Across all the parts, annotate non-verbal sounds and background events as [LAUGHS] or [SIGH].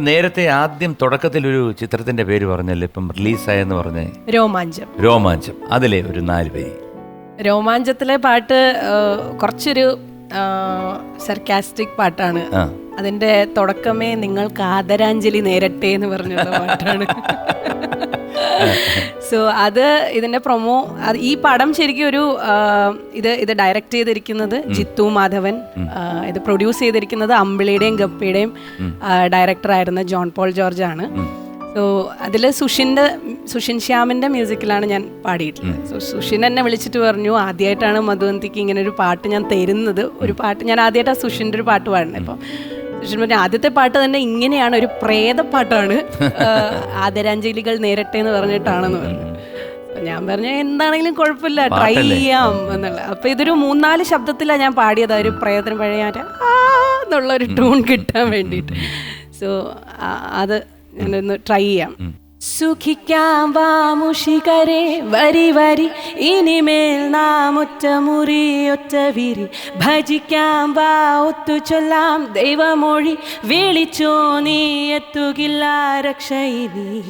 നേരത്തെ ആദ്യം തുടക്കത്തിൽ ഒരു ചിത്രത്തിന്റെ പേര് പറഞ്ഞല്ലോ? ഇപ്പം റിലീസായെന്ന് പറഞ്ഞ. രോമാഞ്ചം. രോമാഞ്ചം. അതിലെ ഒരു നാല് പേര് രോമാഞ്ചത്തിലെ പാട്ട് കുറച്ചൊരു സർക്കാസ്റ്റിക് പാട്ടാണ്. അതിന്റെ തുടക്കമേ നിങ്ങൾക്ക് ആദരാഞ്ജലി നേരട്ടെ എന്ന് പറഞ്ഞുള്ള പാട്ടാണ്. [LAUGHS] സോ അത് ഇതിന്റെ പ്രൊമോ ഈ പടം ശരിക്കും ഒരു ഇത് ഇത് ഡയറക്റ്റ് ചെയ്തിരിക്കുന്നത് ജിത്തു മാധവൻ ഇത് പ്രൊഡ്യൂസ് ചെയ്തിരിക്കുന്നത് അമ്പിളിയുടെയും ഗപ്പിയുടെയും ഡയറക്ടറായിരുന്ന ജോൺ പോൾ ജോർജ് ആണ്. സോ അതിൽ സുഷിന്റെ സുഷിൻ ശ്യാമിന്റെ മ്യൂസിക്കിലാണ് ഞാൻ പാടിയിട്ടുള്ളത്. സോ സുഷിൻ എന്നെ വിളിച്ചിട്ട് പറഞ്ഞു ആദ്യമായിട്ടാണ് മധുവന്തിക്ക് ഇങ്ങനെ ഒരു പാട്ട് ഞാൻ തരുന്നത്. ഒരു പാട്ട് ഞാൻ ആദ്യമായിട്ടാണ് സുഷിന്റെ ഒരു പാട്ട് പാടുന്നത്. അപ്പം സുഷിൻ പറഞ്ഞു ആദ്യത്തെ പാട്ട് തന്നെ ഇങ്ങനെയാണ് ഒരു പ്രേതപ്പാട്ടാണ്. [LAUGHS] പാട്ടാണ് ആദരാഞ്ജലികൾ നേരട്ടെ എന്ന് പറഞ്ഞിട്ടാണെന്ന് പറഞ്ഞു. ഞാൻ പറഞ്ഞു എന്താണെങ്കിലും കുഴപ്പമില്ല ട്രൈ ചെയ്യാം എന്നുള്ള. അപ്പൊ ഇതൊരു മൂന്നാൽ ശബ്ദത്തിലാണ് ഞാൻ പാടിയത് ഒരു പ്രയത്നം പഴയ എന്നുള്ള ഒരു ടൂൺ കിട്ടാൻ വേണ്ടിയിട്ട്. സോ അത് ഞാനൊന്ന് ട്രൈ ചെയ്യാം. സുഖിക്കാം വാമുഷികരെ വരി വരി. ഇനിമേൽ നാം ഒറ്റ മുറി ഒറ്റ വിരി. ഭജിക്കാം വാ ഒത്തു ചൊല്ലാം ദൈവമൊഴി. വിളിച്ചോ നീ എത്തുകില്ല രക്ഷയിനി.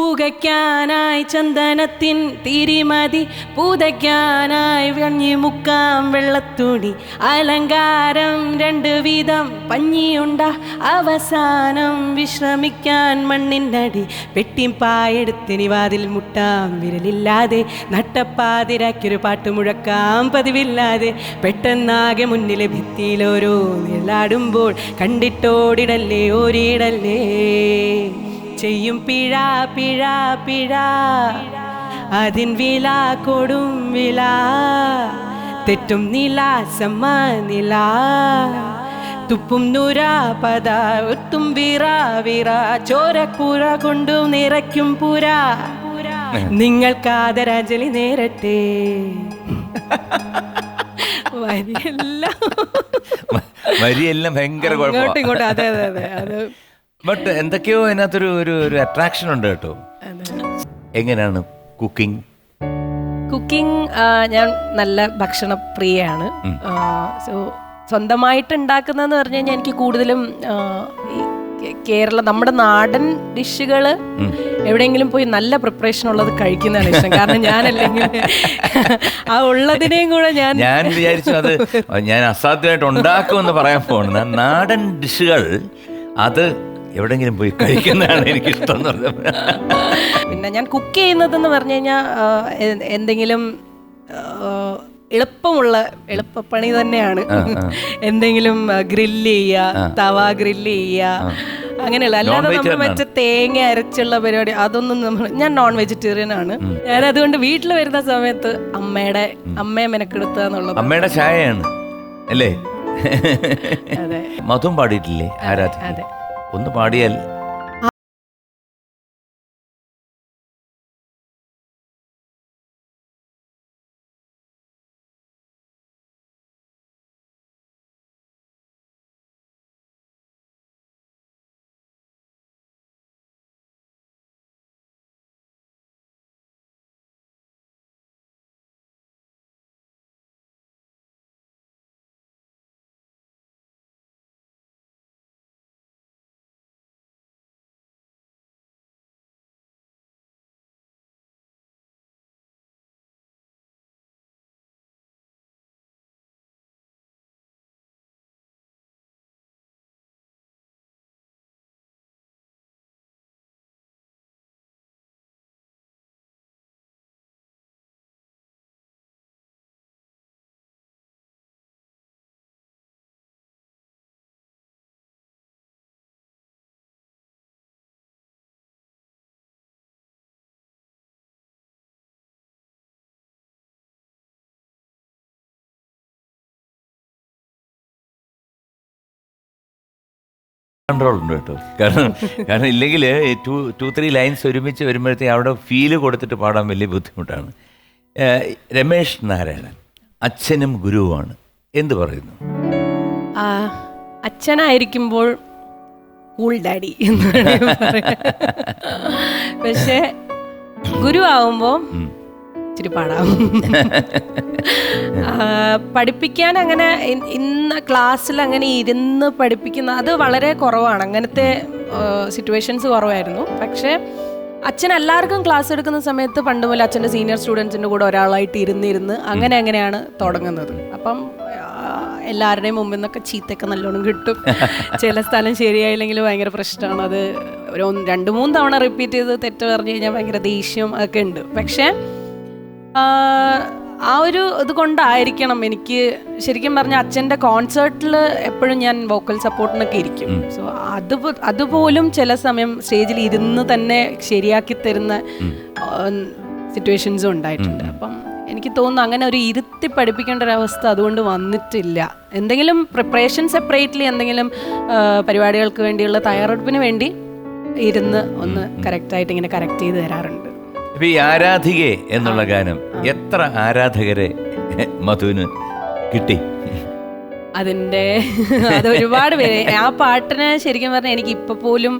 പുകയ്ക്കാനായി ചന്ദനത്തിൻ തിരിമതി പൂതയ്ക്കാനായി വെഞ്ഞി മുക്കാം വെള്ളത്തുണി. അലങ്കാരം രണ്ട് വീതം പഞ്ഞിയുണ്ട അവസാനം വിശ്രമിക്കാൻ മണ്ണിനടി. പെട്ടിപ്പായെടുത്തിനി വാതിൽ മുട്ടാം വിരലില്ലാതെ നട്ടപ്പാതിരാക്കിയൊരു പാട്ട് മുഴക്കാം പതിവില്ലാതെ. പെട്ടെന്നാകെ മുന്നിലെ ഭിത്തിയിലോരോ നിഴലാടുമ്പോൾ കണ്ടിട്ടോടിടല്ലേ ഓരിടല്ലേ? ചെയ്യും പിഴ പിഴ പിഴ. അതിൻ വില കൊടും വില. തെറ്റും നില സമ്മ നില. തുപ്പും നുര പത ഒത്തും വിറ വിറ. ചോരപ്പുര കൊണ്ടും നിറയ്ക്കും പുര. നിങ്ങൾക്ക് ആദരാഞ്ജലി നേരട്ടെ. വരിയെല്ലാം. വരിയെല്ലാം ഭയങ്കര ഇങ്ങോട്ടും ഇങ്ങോട്ടും. അതെ അതെ അതെ. അത് ബട്ട് എന്തൊക്കെയോ അതിനകത്തൊരു ഒരു ഒരു അട്രാക്ഷൻ ഉണ്ട് കേട്ടോ. എങ്ങനെയാണ് കുക്കിംഗ് കുക്കിംഗ് ഞാൻ നല്ല ഭക്ഷണ പ്രിയയാണ് സോ സ്വന്തമായിട്ട് ഉണ്ടാക്കുന്നതെന്ന് പറഞ്ഞു കഴിഞ്ഞാൽ എനിക്ക് കൂടുതലും കേരള നമ്മുടെ നാടൻ ഡിഷുകൾ എവിടെയെങ്കിലും പോയി നല്ല പ്രിപ്പറേഷൻ ഉള്ളത് കഴിക്കുന്നതാണ് ഇഷ്ടം. കാരണം ഞാനല്ലെങ്കിൽ ആ ഉള്ളതിനെയും കൂടെ ഞാൻ ഞാൻ വിചാരിച്ചു അത് ഞാൻ അസാധ്യമായിട്ട് ഉണ്ടാക്കുമെന്ന് പറയാൻ പോകണം നാടൻ ഡിഷുകൾ അത് എവിടെങ്കിലും പോയി കഴിക്കുന്നതാണ് എനിക്ക് ഇഷ്ടം എന്ന് പറഞ്ഞത് പിന്നെ ഞാൻ കുക്ക് ചെയ്യുന്നതെന്ന് പറഞ്ഞു കഴിഞ്ഞാൽ എന്തെങ്കിലും എളുപ്പമുള്ള എളുപ്പപ്പണി തന്നെയാണ്. എന്തെങ്കിലും ഗ്രില്ല് ചെയ്യുക തവ ഗ്രില്ല് ചെയ്യുക അങ്ങനെയുള്ള അല്ലാതെ നമ്മൾ വെച്ച തേങ്ങ അരച്ചുള്ള പരിപാടി അതൊന്നും നമ്മൾ ഞാൻ നോൺ വെജിറ്റേറിയൻ ആണ് ഞാൻ അതുകൊണ്ട് വീട്ടിൽ വരുന്ന സമയത്ത് അമ്മയുടെ അമ്മയെ മെനക്കെടുത്തുക എന്നുള്ളത്. അമ്മയുടെ ചായയാണ് അല്ലേ? അതെ. മധും പാടിയിട്ടില്ലേ ആരാധന ഒന്ന് പാടിയാൽ കൺട്രോൾ ഉണ്ട് കേട്ടോ. കാരണം കാരണം ഇല്ലെങ്കിൽ ടു ടു ത്രീ ലൈൻസ് ഒരുമിച്ച് വരുമ്പോഴത്തേക്ക് അവിടെ ഫീൽ കൊടുത്തിട്ട് പാടാൻ വലിയ ബുദ്ധിമുട്ടാണ്. രമേശ് നാരായണൻ അച്ഛനും ഗുരുവുമാണ്. എന്ത് പറയുന്നു? അച്ഛനായിരിക്കുമ്പോൾ കൂൾ ഡാഡി എന്ന് [LAUGHS] പക്ഷേ ഗുരു ആവുമ്പോൾ ഒത്തിരി പാടാവും. പഠിപ്പിക്കാൻ അങ്ങനെ ഇന്ന് ക്ലാസ്സിൽ അങ്ങനെ ഇരുന്ന് പഠിപ്പിക്കുന്ന അത് വളരെ കുറവാണ്. അങ്ങനത്തെ സിറ്റുവേഷൻസ് കുറവായിരുന്നു. പക്ഷേ അച്ഛൻ എല്ലാവർക്കും ക്ലാസ് എടുക്കുന്ന സമയത്ത് പണ്ട് മുതൽ അച്ഛന്റെ സീനിയർ സ്റ്റുഡൻസിന്റെ കൂടെ ഒരാളായിട്ട് ഇരുന്നിരുന്ന് അങ്ങനെ അങ്ങനെയാണ് തുടങ്ങുന്നത്. അപ്പം എല്ലാവരുടെയും മുമ്പിൽ നിന്നൊക്കെ ചീത്തയൊക്കെ നല്ലോണം കിട്ടും. ചില സ്ഥലം ശരിയായില്ലെങ്കിൽ ഭയങ്കര പ്രശ്നമാണ്. അത് ഒരു രണ്ട് മൂന്ന് തവണ റിപ്പീറ്റ് ചെയ്ത് തെറ്റ് പറഞ്ഞു കഴിഞ്ഞാൽ ഭയങ്കര ദേഷ്യം ഒക്കെ ഉണ്ട്. പക്ഷേ ആ, ഒരു ഇത് കൊണ്ടായിരിക്കണം എനിക്ക് ശരിക്കും പറഞ്ഞ അച്ഛന്റെ കോൺസേർട്ടിൽ എപ്പോഴും ഞാൻ വോക്കൽ സപ്പോർട്ടിനൊക്കെ ഇരിക്കും. സോ അത് അതുപോലും ചില സമയം സ്റ്റേജിൽ ഇരുന്ന് തന്നെ ശരിയാക്കി തരുന്ന സിറ്റുവേഷൻസും ഉണ്ടായിട്ടുണ്ട്. അപ്പം എനിക്ക് തോന്നുന്നു അങ്ങനെ ഒരു ഇരുത്തി പഠിപ്പിക്കേണ്ട ഒരു അവസ്ഥ അതുകൊണ്ട് വന്നിട്ടില്ല. എന്തെങ്കിലും പ്രിപ്പറേഷൻ സെപ്പറേറ്റ്ലി എന്തെങ്കിലും പരിപാടികൾക്ക് വേണ്ടിയുള്ള തയ്യാറെടുപ്പിന് വേണ്ടി ഇരുന്ന് ഒന്ന് കറക്റ്റായിട്ട് ഇങ്ങനെ കറക്റ്റ് ചെയ്ത് തരാറുണ്ട്. ഇപ്പൊ ഈ ആരാധികെ എന്നുള്ള ഗാനം എത്ര ആരാധകരെ മധുവിന് കിട്ടി? അതിന്റെ [LAUGHS] അത് ഒരുപാട് പേര്. ആ പാട്ടിന് ശരിക്കും പറഞ്ഞാൽ എനിക്ക് ഇപ്പൊ പോലും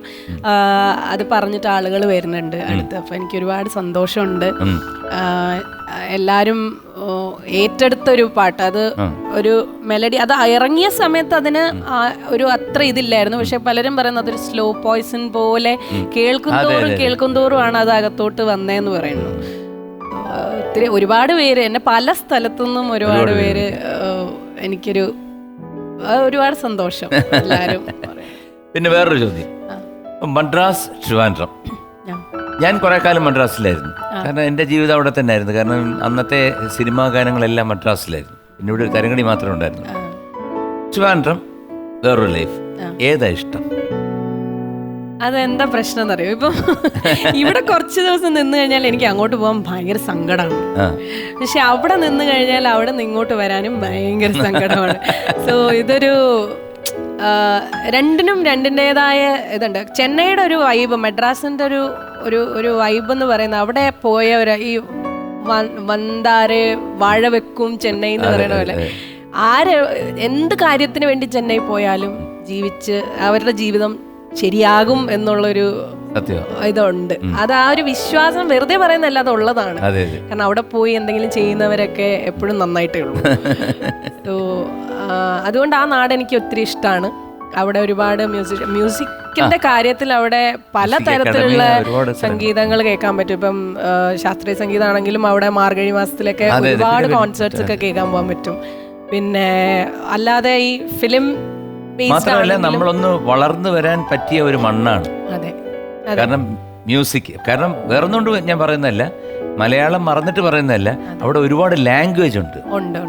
അത് പറഞ്ഞിട്ട് ആളുകൾ വരുന്നുണ്ട് അടുത്ത്. അപ്പൊ എനിക്ക് ഒരുപാട് സന്തോഷമുണ്ട്. എല്ലാവരും ഏറ്റെടുത്തൊരു പാട്ട്. അത് ഒരു മെലഡി അത് ഇറങ്ങിയ സമയത്ത് അതിന് ഒരു അത്ര ഇതില്ലായിരുന്നു. പക്ഷെ പലരും പറയുന്നത് അതൊരു സ്ലോ പോയ്സൺ പോലെ കേൾക്കും തോറും കേൾക്കും തോറും ആണ് അത് അകത്തോട്ട് വന്നേന്ന് പറയുന്നു. ഒത്തിരി ഒരുപാട് പേര്. എന്നെ പല സ്ഥലത്തുനിന്നും ഒരുപാട് പേര്. എനിക്കൊരു ഒരുപാട് സന്തോഷം. എല്ലാവരും. പിന്നെ വേറൊരു ചോദ്യം. മദ്രാസ് ട്രിവാൻഡ്രം. ഞാൻ- കുറെ കാലം മദ്രാസിലായിരുന്നു. കാരണം എന്റെ ജീവിതം അവിടെ തന്നെ ആയിരുന്നു കാരണം അന്നത്തെ സിനിമാ ഗാനങ്ങളെല്ലാം മദ്രാസിലായിരുന്നു. പിന്നെ ഇവിടെ ഒരു തരങ്ങണി മാത്രമേ ഉണ്ടായിരുന്നു ട്രിവാൻഡ്രം വേറൊരു ലൈഫ് ഏതാ ഇഷ്ടം? അതെന്താ പ്രശ്നം എന്നറിയോ ഇപ്പം ഇവിടെ കുറച്ച് ദിവസം നിന്ന് കഴിഞ്ഞാൽ എനിക്ക് അങ്ങോട്ട് പോകാൻ ഭയങ്കര സങ്കടമാണ് പക്ഷെ അവിടെ നിന്ന് കഴിഞ്ഞാൽ അവിടെ നിന്ന് ഇങ്ങോട്ട് വരാനും ഭയങ്കര സങ്കടമാണ്. സോ ഇതൊരു രണ്ടിനും രണ്ടിന്റെതായ ഇതുണ്ട്. ചെന്നൈയുടെ ഒരു വൈബ് മെഡ്രാസിന്റെ ഒരു ഒരു ഒരു വൈബ് എന്ന് പറയുന്നത് അവിടെ പോയ ഒരു ഈ വന്താരെ വാഴ വെക്കും ചെന്നൈ എന്ന് പറയുന്ന പോലെ. ആര് എന്ത് കാര്യത്തിന് വേണ്ടി ചെന്നൈ പോയാലും ജീവിച്ച് അവരുടെ ജീവിതം ശരിയാകും എന്നുള്ളൊരു ഇതുണ്ട്. അത് ആ ഒരു വിശ്വാസം വെറുതെ പറയുന്നല്ല അത് ഉള്ളതാണ് കാരണം അവിടെ പോയി എന്തെങ്കിലും ചെയ്യുന്നവരൊക്കെ എപ്പോഴും നന്നായിട്ടേ ഉള്ളൂ. [LAUGHS] അതുകൊണ്ട് ആ നാട് എനിക്ക് ഒത്തിരി ഇഷ്ടമാണ് അവിടെ ഒരുപാട് മ്യൂസിക് മ്യൂസിക്കിന്റെ കാര്യത്തിൽ അവിടെ പല തരത്തിലുള്ള. സംഗീതങ്ങൾ കേൾക്കാൻ പറ്റും. ഇപ്പം ശാസ്ത്രീയ സംഗീതമാണെങ്കിലും അവിടെ മാർഗഴി മാസത്തിലൊക്കെ ഒരുപാട് കോൺസേർട്സ് ഒക്കെ കേൾക്കാൻ പോകാൻ പറ്റും. പിന്നെ അല്ലാതെ ഈ ഫിലിം മാത്രമല്ല നമ്മളൊന്ന് വളർന്നു വരാൻ പറ്റിയ ഒരു മണ്ണാണ്. കാരണം മ്യൂസിക് കാരണം വേറൊന്നുകൊണ്ട് ഞാൻ പറയുന്നതല്ല മലയാളം മറന്നിട്ട് പറയുന്നതല്ല അവിടെ ഒരുപാട് ലാംഗ്വേജ് ഉണ്ട് ഉണ്ട്.